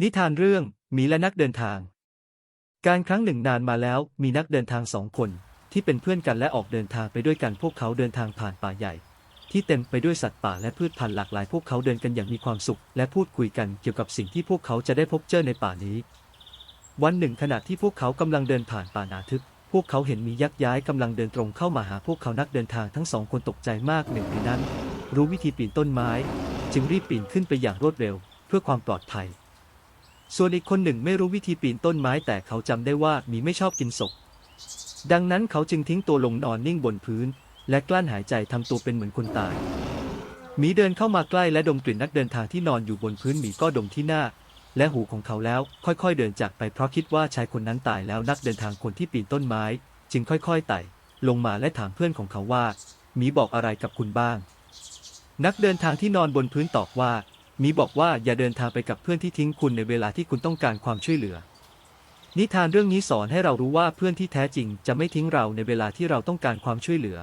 นิทานเรื่องหมีและนักเดินทาง การครั้งหนึ่งนานมาแล้วมีนักเดินทางสองคน ที่เป็นเพื่อนกันและออกเดินทางไปด้วยกันพวกเขาเดินทางผ่านป่าใหญ่ ที่เต็มไปด้วยสัตว์ป่าและพืชพันธุ์หลากหลายพวกเขาเดินกันอย่างมีความสุข และพูดคุยกันเกี่ยวกับสิ่งที่พวกเขาจะได้พบเจอในป่านี้ วันหนึ่งขณะที่พวกเขากำลังเดินผ่านป่าหนาทึบ พวกเขาเห็นมียักษ์ย้ายกำลังเดินตรงเข้ามาหาพวกเขานักเดินทางทั้งสองคนตกใจมากหนึ่งในนั้น รู้วิธีปีนต้นไม้ จึงรีบปีนขึ้นไปอย่างรวดเร็ว เพื่อความปลอดภัย ส่วนอีกคนหนึ่งไม่รู้วิธีปีนต้นไม้แต่เขาจำได้ว่าหมีไม่ชอบกินศพ ดังนั้นเขาจึงทิ้งตัวลงนอนนิ่งบนพื้น และกลั้นหายใจทำตัวเป็นเหมือนคนตายหมีเดินเข้ามาใกล้และดมกลิ่นนักเดินทางที่นอนอยู่บนพื้นหมีก็ดมที่หน้า และหูของเขาแล้วค่อยๆ เดินจากไปเพราะคิดว่าชายคนนั้นตายแล้วนักเดินทางคนที่ปีนต้นไม้ จึงค่อยๆไต่ ลงมาและถามเพื่อนของเขาว่าหมีบอกอะไรกับคุณบ้าง นักเดินทางที่นอนบนพื้นตอบว่า มีบอกว่าอย่าเดินทางไปกับเพื่อนที่ทิ้งคุณในเวลาที่คุณต้องการความช่วยเหลือ นิทานเรื่องนี้สอนให้เรารู้ว่าเพื่อนที่แท้จริงจะไม่ทิ้งเราในเวลาที่เราต้องการความช่วยเหลือ